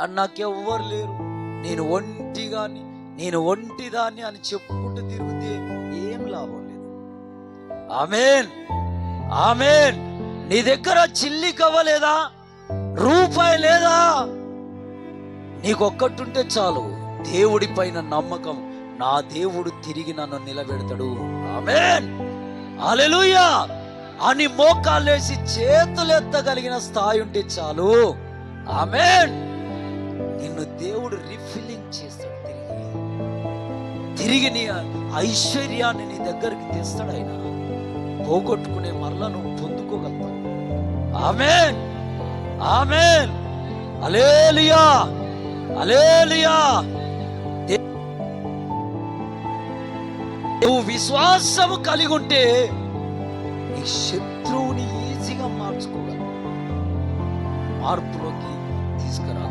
కానీ నాకెవ్వరు లేరు. నేను ఒంటిగాని నేను ఒంటిదాన్ని అని చెప్పుకుంటూ తిరిగితే ఏం లాభం లేదు. ఆమెన్. ఆమెన్. నీ దగ్గర చిల్లి కవ్వలేదా రూపాయి లేదా? నీకొక్కటుంటే చాలు. దేవుడి పైన నమ్మకం. నా దేవుడు తిరిగి నన్ను నిలబెడతాడు. ఆమెన్. అలెలుయా అని మోకాలేసి చేతులెత్తగలిగిన స్థాయి ఉంటే చాలు. ఆమెన్. నిన్ను దేవుడు రిఫిల్లింగ్ చేస్తాడు తిరిగి. తిరిగి నీ ఐశ్వర్యాన్ని నీ దగ్గరికి తెస్తాడు ఆయన. పోగొట్టుకునే మరలా నువ్వు పొందుకోగలుగుతావు ఆమెన్. ఆమెన్. అలేలియా అలేలియా నువ్వు విశ్వాసము కలిగి ఉంటే నీ శత్రువుని ఈజీగా మార్చుకోగలవు మార్పులోకి తీసుకురా